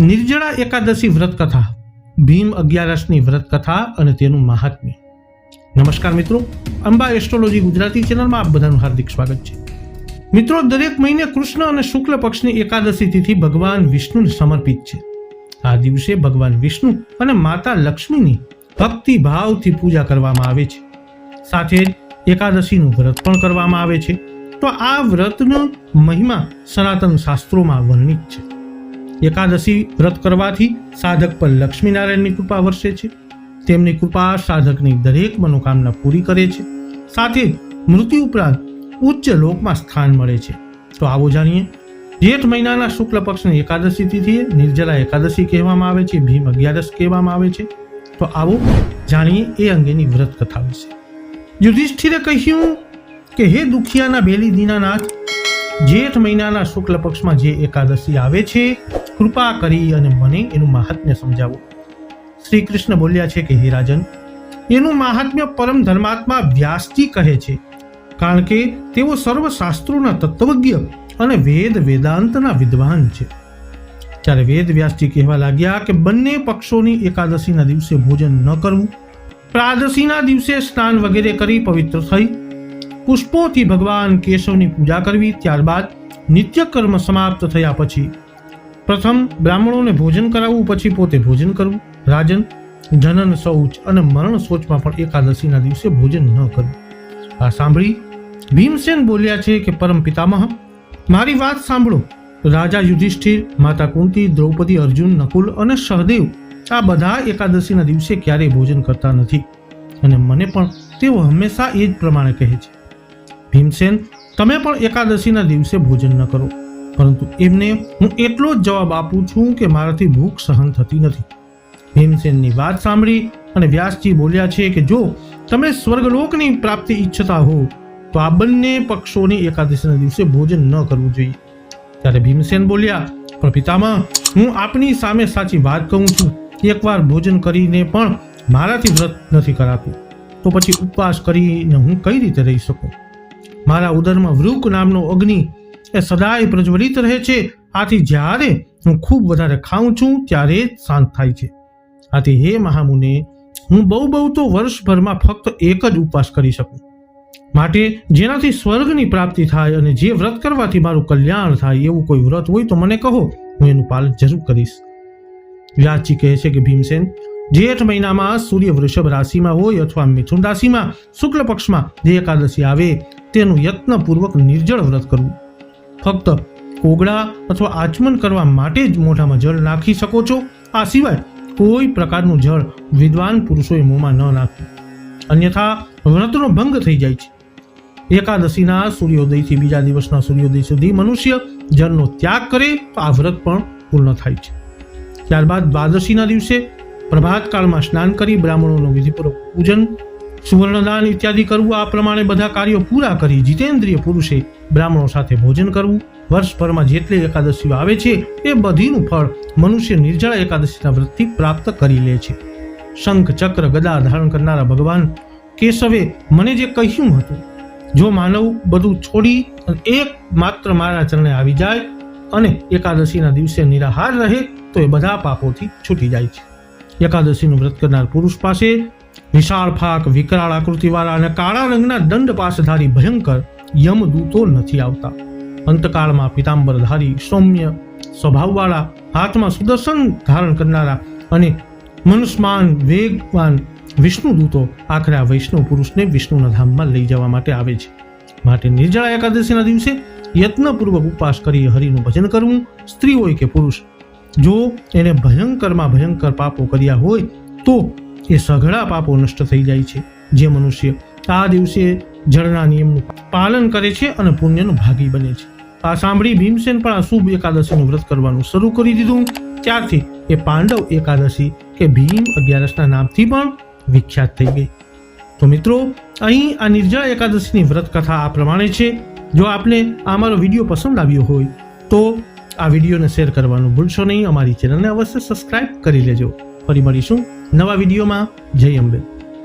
નિર્જળા એકાદશી વ્રત કથા ભીમ અગિયારસની વ્રત કથા અને તેનું મહાત્મ્ય. નમસ્કાર મિત્રો, અંબા એસ્ટ્રોલોજી ગુજરાતી ચેનલમાં આપ બધાનું હાર્દિક સ્વાગત છે. મિત્રો, દરેક મહિને કૃષ્ણ અને શુક્લ પક્ષની એકાદશી તિથિ ભગવાન વિષ્ણુને સમર્પિત છે. આ દિવસે ભગવાન વિષ્ણુ અને માતા લક્ષ્મીની ભક્તિ ભાવથી પૂજા કરવામાં આવે છે. સાથે જ એકાદશીનું વ્રત પણ કરવામાં આવે છે. તો આ વ્રતનો મહિમા સનાતન શાસ્ત્રોમાં વર્ણિત છે. એકાદશી વ્રત કરવાથી સાધક પર લક્ષ્મીનારાયણની કૃપા વરસે છે. તેમની કૃપા સાધકની દરેક મનોકામના પૂરી કરે છે. સાથે મૃત્યુ ઉપરાંત ઉચ્ચ લોકમાં સ્થાન મળે છે. તો આવો જાણીએ. જેઠ મહિનાના શુક્લ પક્ષની એકાદશી તિથિએ નિર્જલા એકાદશી કહેવામાં આવે છે. ભીમ અગિયારસ કહેવામાં આવે છે. તો આવો જાણીએ એ અંગેની વ્રત કથા વિશે. યુધિષ્ઠિરે કહ્યું કે, હે દુખિયાના બેલી દીનાનાથ, જેઠ મહિનાના શુક્લ પક્ષમાં જે એકાદશી આવે છે કૃપા કરી અને મને એનું મહાત્મ્ય સમજાવો. શ્રી કૃષ્ણ બોલ્યા છે કે, હે રાજન, એનું મહાત્મ્ય પરમ ધર્માત્મા વ્યાસજી કહે છે. કારણ કે તેઓ સર્વ શાસ્ત્રોના તત્વજ્ઞ અને વેદ વેદાંતના વિદ્વાન છે. ત્યારે વેદ વ્યાસજી કહેવા લાગ્યા કે, બંને પક્ષોની એકાદશીના દિવસે ભોજન ન કરવું, પ્રાદશીના દિવસે સ્નાન વગેરે કરી પવિત્ર થઈ, પુષ્પોથી ભગવાન કેશવની પૂજા કરવી, ત્યારબાદ નિત્ય કર્મ સમાપ્ત થયા પછી પ્રથમ, બ્રાહ્મણોને ભોજન કરાવવું, પછી પોતે ભોજન કરવું. રાજન, જનન, શૌચ અને મરણ શૌચમાં પણ એકાદશીના દિવસે ભોજન ન કરવું. આ સાંભળી ભીમસેન બોલ્યા છે કે, પરમ પિતામહ, મારી વાત સાંભળો. રાજા યુધિષ્ઠિર, માતા કુંતી, દ્રૌપદી, અર્જુન, નકુલ અને સહદેવ આ બધા એકાદશીના દિવસે ક્યારેય ભોજન કરતા નથી. અને મને પણ તેઓ હંમેશા એ જ પ્રમાણે કહે છે. ભીમસેન, તમે પણ એકાદશીના દિવસે ભોજન ન કરો. પરંતુ એમને હું એટલો જ જવાબ આપું છું કે મારાથી ભૂખ સહન થતી નથી. ભીમસેનની વાત સાંભળી અને વ્યાસજી બોલ્યા છે કે જો તમે સ્વર્ગલોકની પ્રાપ્તિ ઈચ્છતા હો, તો આ બંને પક્ષોની એકાદશીના દિવસે ભોજન ન કરવું જોઈએ. ત્યારે ભીમસેન બોલ્યા, પણ પિતામાં હું આપની સામે સાચી વાત કહું છું. એકવાર ભોજન કરીને પણ મારાથી વ્રત નથી કરાતું. તો પછી ઉપવાસ કરીને હું કઈ રીતે રહી શકું? મારા ઉદરમાં વૃક નામનો અગ્નિ એ સદાય પ્રજ્વલિત રહે છે. આથી જ્યારે હું ખૂબ વધારે ખાઉં છું, ત્યારે શાંત થાય છે. આથી હે મહામુને, હું બહુ બહુ તો વર્ષભરમાં ફક્ત એક જ ઉપવાસ કરી શકું. માટે જેનાથી સ્વર્ગની પ્રાપ્તિ થાય અને જે વ્રત કરવાથી મારું કલ્યાણ થાય એવું કોઈ વ્રત હોય તો મને કહો, હું એનું પાલન જરૂર કરીશ. વ્યાસજી કહે છે કે, ભીમસેન, જેઠ મહિનામાં સૂર્ય વૃષભ રાશિમાં હોય અથવા મિથુન રાશિમાં શુક્લ પક્ષમાં જે એકાદશી આવે તેનું યત્નપૂર્વક નિર્જળ વ્રત કરવું. ફક્ત કોગળા અથવા આચમન કરવા માટે જ મોઢામાં જળ નાખી શકો છો. આ સિવાય કોઈ પ્રકારનું જળ વિદ્વાન પુરુષોએ મોંમાં ન નાખવું અન્યથા વ્રતનો ભંગ થઈ જાય છે. એકાદશીના સૂર્યોદયથી બીજા દિવસના સૂર્યોદય સુધી મનુષ્ય જળનો ત્યાગ કરે તો આ વ્રત પણ પૂર્ણ થાય છે. ત્યારબાદ દ્વાદશીના દિવસે પ્રભાતકાળમાં સ્નાન કરી બ્રાહ્મણોનું વિધિપૂર્વક પૂજન, સુવર્ણદાન ઇત્યાદિ કરવું, આ પ્રમાણે બધા કાર્યો પૂરા કરી જીતેન્દ્રિય પુરુષે બ્રાહ્મણો સાથે ભોજન કરવું, વર્ષભરમાં જેટલી એકાદશીઓ આવે છે, એ બધીનું ફળ મનુષ્ય નિર્જળા એકાદશીના વ્રતથી પ્રાપ્ત કરી લે છે. શંખ, ચક્ર, ગદા ધારણ કરનારા ભગવાન કેશવે મને જે કહ્યું હતું, જો માનવ બધું છોડી એક માત્ર મારા ચરણે આવી જાય અને એકાદશીના દિવસે નિરાહાર રહે, તો એ બધા પાપોથી છૂટી જાય છે. એકાદશીનું વ્રત કરનાર પુરુષ પાસે વિશાળ ફાક, વિકરાળ આકૃતિવાળા અને કાળા રંગના દંડ પાસધારી ભયંકર યમદૂતો નથી આવતા. અંતકાળમાં પિતાંબરધારી સૌમ્ય સ્વભાવવાળા, હાથમાં સુદર્શન ધારણ કરનારા અને મનુષ્માન વેગવાન વિષ્ણુ દૂતો આખરે વૈષ્ણવ પુરુષને વિષ્ણુના ધામમાં લઈ જવા માટે આવે છે. માટે નિર્જળા એકાદશીના દિવસે યત્નપૂર્વક ઉપવાસ કરી હરિનું ભજન કરવું સ્ત્રી હોય કે પુરુષ, જો એને ભયંકરમાં ભયંકર પાપો કર્યા હોય તો એ સઘળા પાપો નષ્ટ થઈ જાય છે. જે મનુષ્ય આ દિવસે જળના નિયમનું પાલન કરે છે અને પુણ્યનો ભાગી બને છે. આ સાંભળી ભીમસેન પણ આ શુભ એકાદશીનું વ્રત કરવાનું શરૂ કરી દીધું. ત્યારથી એ પાંડવ એકાદશી કે ભીમ અગિયારસના નામથી પણ વિખ્યાત થઈ ગઈ. તો મિત્રો, અહીં આ નિર્જળા એકાદશીની વ્રત કથા આ પ્રમાણે છે. જો આપને આ મારો વીડિયો પસંદ આવ્યો હોય, તો આ વિડીયોને શેર કરવાનું ભૂલશો નહીં. અમારી ચેનલને અવશ્ય સબસ્ક્રાઇબ કરી લેજો. ફરી મળીશું નવા વિડીયોમાં. જય અંબે.